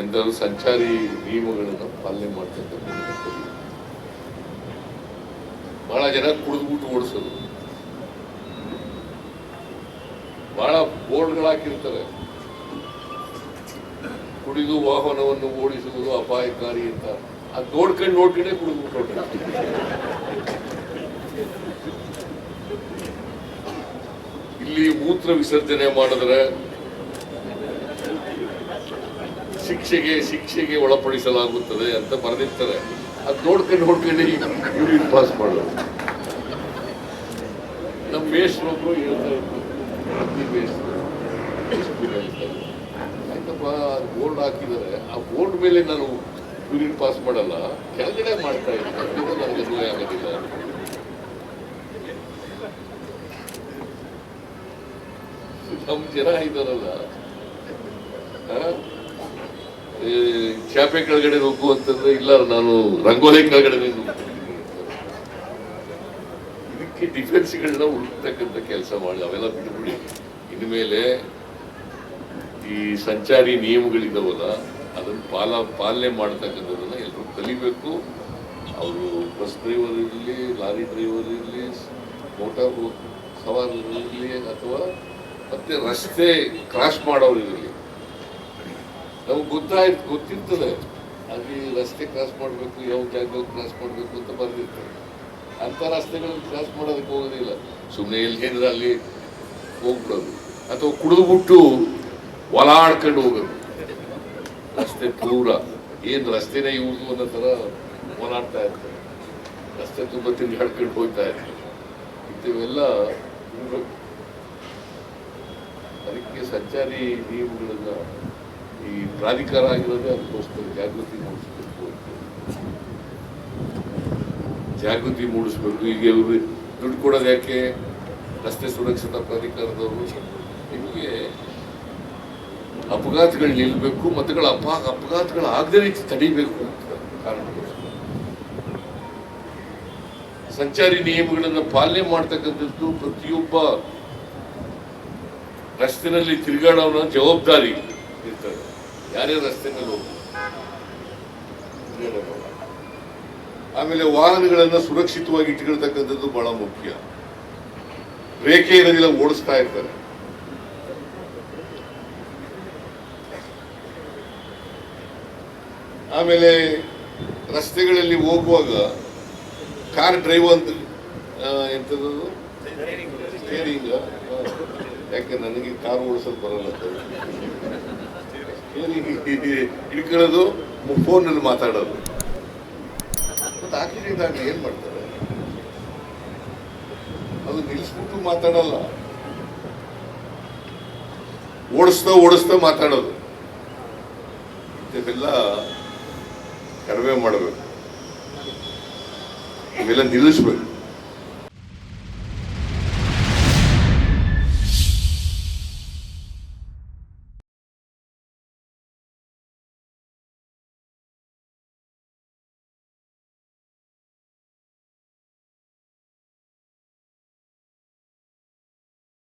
ಎಂದರು ಸಂಚಾರಿ ನಿಯಮಗಳನ್ನು ಪಾಲನೆ ಮಾಡ್ತಕ್ಕಂಥ. ಬಹಳ ಜನ ಕುಡಿದ್ಬಿಟ್ಟು ಓಡಿಸೋದು. ಬಹಳ ಬೋರ್ಡ್ಗಳು ಹಾಕಿರ್ತಾರೆ ಕುಡಿದು ವಾಹನವನ್ನು ಓಡಿಸುವುದು ಅಪಾಯಕಾರಿ ಅಂತ. ಅದು ನೋಡ್ಕೊಂಡು ನೋಡ್ಕೊಂಡೇ ಕುಡಿದ್ಬಿಟ್ಟು ಇಲ್ಲಿ ಮೂತ್ರ ವಿಸರ್ಜನೆ ಮಾಡಿದ್ರೆ ಶಿಕ್ಷೆಗೆ ಶಿಕ್ಷೆಗೆ ಒಳಪಡಿಸಲಾಗುತ್ತದೆ ಅಂತ ಬರೆದಿರ್ತಾರೆ. ಅದು ನೋಡ್ಕೊಂಡು ನೋಡ್ಕೊಂಡು ಯೂನಿಟ್ ಪಾಸ್ ಮಾಡೋದು. ನಮ್ಮ ಮೇಷ್ಟ್ರೊಬ್ರು ಹೇಳ್ತಾ. ಆಯ್ತಪ್ಪ ಬೋರ್ಡ್ ಹಾಕಿದ್ದಾರೆ. ಆ ಬೋರ್ಡ್ ಮೇಲೆ ನಾನು ಯೂನಿಟ್ ಪಾಸ್ ಮಾಡಲ್ಲ, ಕೆಳಗಡೆ ಮಾಡ್ತಾ ಇದ್ದೀನಿ. ಇದು ನನಗೆ ಅನ್ವಯ ಆಗೋದಿಲ್ಲ. ನಮ್ಮ ಜನ ಇದ್ದಾರಲ್ಲ ಚಾಪೆ ಕೆಳಗಡೆ ನುಗ್ಗು ಅಂತಂದ್ರೆ, ಇಲ್ಲ, ನಾನು ರಂಗೋಲಿ ಕೆಳಗಡೆ ಇದಕ್ಕೆ ಡಿಫೆನ್ಸ್ಗಳನ್ನ ಹುಡುಕ್ತಕ್ಕಂಥ ಕೆಲಸ ಮಾಡಿ, ಅವೆಲ್ಲ ಬಿಟ್ಬಿಡಿ. ಇನ್ಮೇಲೆ ಈ ಸಂಚಾರಿ ನಿಯಮಗಳಿದಾವಲ್ಲ, ಅದನ್ನು ಪಾಲ, ಪಾಲನೆ ಮಾಡ್ತಕ್ಕಂಥದ್ದನ್ನ ಎಲ್ಲರೂ ಕಲಿಬೇಕು. ಅವರು ಬಸ್ ಡ್ರೈವರ್ ಇರಲಿ, ಲಾರಿ ಡ್ರೈವರ್ ಇರಲಿ ಮೋಟಾರ್ ಸವಾರರು ಇರಲಿ, ಅಥವಾ ಮತ್ತೆ ರಸ್ತೆ ಕ್ರಾಸ್ ಮಾಡೋರು ಇರಲಿ. ನಮ್ಗೆ ಗೊತ್ತಾಯ್ತು, ಗೊತ್ತಿರ್ತದೆ. ಅಲ್ಲಿ ರಸ್ತೆ ಕ್ರಾಸ್ ಮಾಡಬೇಕು, ಯಾವ ಜಾಗದಲ್ಲಿ ಕ್ರಾಸ್ ಮಾಡಬೇಕು ಅಂತ ಬರ್ದಿರ್ತಾರೆ ಅಂಥ ರಸ್ತೆಗಳಲ್ಲಿ ಕ್ರಾಸ್ ಮಾಡೋದಕ್ಕೆ ಹೋಗೋದಿಲ್ಲ. ಸುಮ್ಮನೆ ಎಲ್ಲಿ ಏನಿದ್ರೆ ಅಲ್ಲಿ ಹೋಗ್ಬಿಡೋದು. ಅಥವಾ ಕುಡಿದ್ಬಿಟ್ಟು ಒಲಾಡ್ಕೊಂಡು ಹೋಗೋದು. ರಸ್ತೆ ದೂರ. ಏನು ರಸ್ತೆನೇ ಇವ್ರದು ಅನ್ನೋ ಥರ ಓಲಾಡ್ತಾ ಇರ್ತಾರೆ ರಸ್ತೆ ತುಂಬ ತಿರುಗಾಡ್ಕೊಂಡು ಹೋಗ್ತಾ ಇರ್ತಾರೆ ಇಂಥವೆಲ್ಲ. ಅದಕ್ಕೆ ಸಂಚಾರಿ ನಿಯಮಗಳನ್ನ ಈ ಪ್ರಾಧಿಕಾರ ಆಗಿರೋದೇ ಅದಕ್ಕೋಸ್ಕರ ಜಾಗೃತಿ ಮೂಡಿಸಬೇಕು ಜಾಗೃತಿ ಮೂಡಿಸಬೇಕು. ಈಗ ಇವರು ದುಡ್ಡು ಕೊಡೋದು ಯಾಕೆ? ರಸ್ತೆ ಸುರಕ್ಷತಾ ಪ್ರಾಧಿಕಾರದವರು. ನಿಮಗೆ ಅಪಘಾತಗಳು ನಿಲ್ಲಬೇಕು ಮತ್ತುಗಳ ಅಪ, ಅಪಘಾತಗಳು ಆಗದೇ ರೀತಿ ತಡಿಬೇಕು ಅಂತ ಕಾರಣಗಳು. ಸಂಚಾರಿ ನಿಯಮಗಳನ್ನು ಪಾಲನೆ ಮಾಡ್ತಕ್ಕಂಥದ್ದು ಪ್ರತಿಯೊಬ್ಬ ರಸ್ತೆನಲ್ಲಿ ತಿರುಗಾಡೋನ ಜವಾಬ್ದಾರಿ ಇರ್ತದೆ. ಯಾರೇ ರಸ್ತೆ ಮೇಲೆ ಹೋಗ್ಬೋದು ಆಮೇಲೆ ವಾಹನಗಳನ್ನ ಸುರಕ್ಷಿತವಾಗಿ ಇಟ್ಕೊಳ್ತಕ್ಕಂಥದ್ದು ಬಹಳ ಮುಖ್ಯ. ರೇಖೆ ಇರೋದಿಲ್ಲ ಓಡಿಸ್ತಾ ಇರ್ತಾರೆ. ಆಮೇಲೆ ರಸ್ತೆಗಳಲ್ಲಿ ಹೋಗುವಾಗ ಕಾರ್ ಡ್ರೈವ್ ಅಂತ ಎಂಥದ್ದು ಸ್ಟೇರಿಂಗ್ ಯಾಕೆ ನನಗೆ ಕಾರ್ ಓಡಿಸಲು ಬರಲ್ಲ ಹಿಡ್ಕೊಳ್ಳೋದು? ಫೋನಲ್ಲಿ ಮಾತಾಡೋದು. ಮತ್ತು ಆಕ್ಸಿಡೆಂಟ್ ಆಗಲಿ ಏನ್ ಮಾಡ್ತಾರೆ? ಅದು ನಿಲ್ಲಿಸ್ಬಿಟ್ಟು ಮಾತಾಡಲ್ಲ. ಓಡಿಸ್ತಾ ಓಡಿಸ್ತಾ ಮಾತಾಡೋದು. ಇದೆಲ್ಲ ಕಡಿಮೆ ಮಾಡಬೇಕು. ಇವೆಲ್ಲ ನಿಲ್ಲಿಸ್ಬೇಕು.